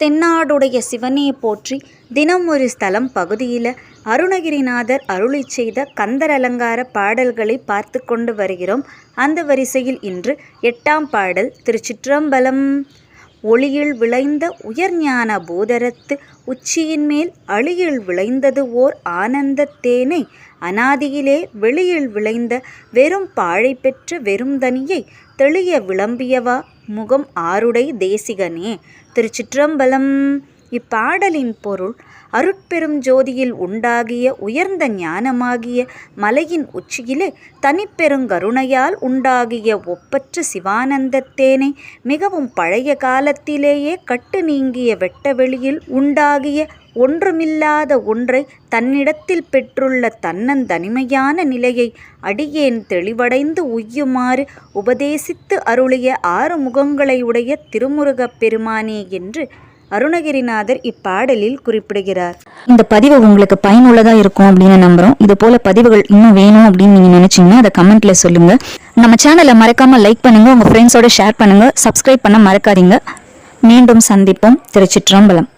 தென்னாடுடைய சிவனே போற்றி தினம் ஒரு ஸ்தலம் பகுதியில் அருணகிரிநாதர் அருளிச் செய்த கந்தர் அலங்கார பாடல்களை பார்த்து கொண்டு வருகிறோம். அந்த வரிசையில் இன்று எட்டாம் பாடல் திருச்சிற்றம்பலம். ஒளியில் விளைந்த உயர்ஞான பூதரத்து உச்சியின் மேல் அழியில் விளைந்தது ஓர் ஆனந்தத் தேனை அனாதியிலே வெளியில் விளைந்த வெறும் பாழை பெற்ற வெறும் தனியை தெளிய விளம்பியவா? முகம் ஆருடை தேசிகனே. திருச்சிற்றம்பலம் இப்பாடலின் பொருள் அருட்பெரும் ஜோதியில் உண்டாகிய உயர்ந்த ஞானமாகிய மலையின் உச்சியிலே தனிப்பெருங்கருணையால் உண்டாகிய ஒப்பற்ற சிவானந்தத்தேனை மிகவும் பழைய காலத்திலேயே கட்டு நீங்கிய வெட்ட வெளியில் உண்டாகிய ஒன்றுமில்லாத ஒன்றை தன்னிடத்தில் பெற்றுள்ள தன்னந்தனிமையான நிலையை அடியேன் தெளிவடைந்து உய்யுமாறு உபதேசித்து அருளிய ஆறு முகங்களை உடைய திருமுருகப் பெருமானே என்று அருணகிரிநாதர் இப்பாடலில் குறிப்பிடுகிறார். இந்த பதிவு உங்களுக்கு பயனுள்ளதா இருக்கும் அப்படின்னு நம்புறோம். இது போல பதிவுகள் இன்னும் வேணும் அப்படின்னு நீங்க நினைச்சீங்கன்னா அதை கமெண்ட்ல சொல்லுங்க. நம்ம சேனலை மறக்காம லைக் பண்ணுங்க. உங்க ஃப்ரெண்ட்ஸோட ஷேர் பண்ணுங்க. சப்ஸ்கிரைப் பண்ண மறக்காதீங்க. மீண்டும் சந்திப்போம். திருச்சிற்றம்பலம்.